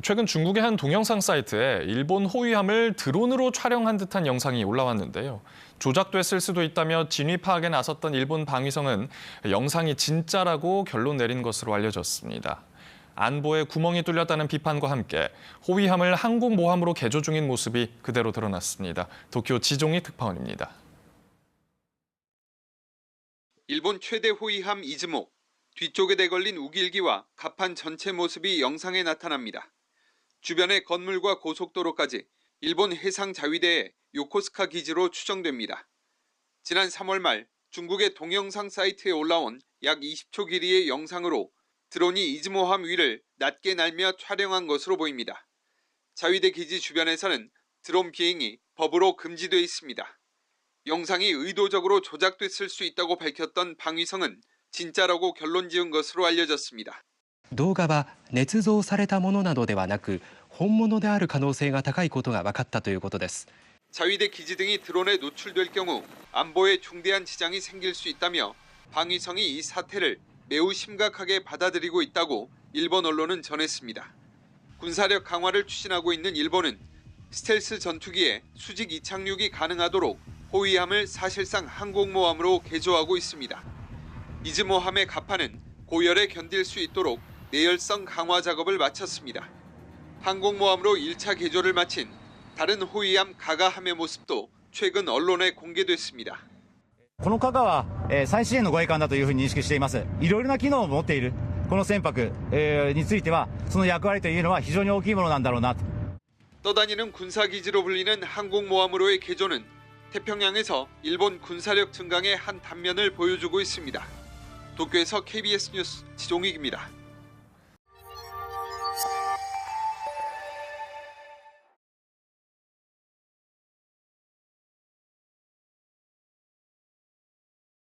최근 중국의 한 동영상 사이트에 일본 호위함을 드론으로 촬영한 듯한 영상이 올라왔는데요. 조작됐을 수도 있다며 진위 파악에 나섰던 일본 방위성은 영상이 진짜라고 결론 내린 것으로 알려졌습니다. 안보에 구멍이 뚫렸다는 비판과 함께 호위함을 항공모함으로 개조 중인 모습이 그대로 드러났습니다. 도쿄 지종이 특파원입니다. 일본 최대 호위함 이즈모 뒤쪽에 대걸린 우길기와 갑판 전체 모습이 영상에 나타납니다. 주변의 건물과 고속도로까지 일본 해상 자위대의 요코스카 기지로 추정됩니다. 지난 3월 말 중국의 동영상 사이트에 올라온 약 20초 길이의 영상으로 드론이 이즈모함 위를 낮게 날며 촬영한 것으로 보입니다. 자위대 기지 주변에서는 드론 비행이 법으로 금지돼 있습니다. 영상이 의도적으로 조작됐을 수 있다고 밝혔던 방위성은 진짜라고 결론 지은 것으로 알려졌습니다. 動画は捏造されたものなどではなく 本物である可能性が高いことが分かったということです 자위대 기지 등이 드론에 노출될 경우 안보에 중대한 지장이 생길 수 있다며 방위성이 이 사태를 매우 심각하게 받아들이고 있다고 일본 언론은 전했습니다. 군사력 강화를 추진하고 있는 일본은 스텔스 전투기에 수직 이착륙이 가능하도록 호위함을 사실상 항공모함으로 개조하고 있습니다. 이즈모함의 갑판은 고열에 견딜 수 있도록 내열성 강화 작업을 마쳤습니다. 항공모함으로 1차 개조를 마친 다른 호위함 가가함의 모습도 최근 언론에 공개됐습니다. この加賀は、えー最新鋭の護衛艦だというふうに認識しています。いろいろな機能を持っているこの船舶、えーについては、その役割というのは非常に大きいものなんだろうなと。 떠다니는 군사기지로 불리는 항공모함으로의 개조는 태평양에서 일본 군사력 증강의 한 단면을 보여주고 있습니다. 도쿄에서 KBS 뉴스 지종익입니다.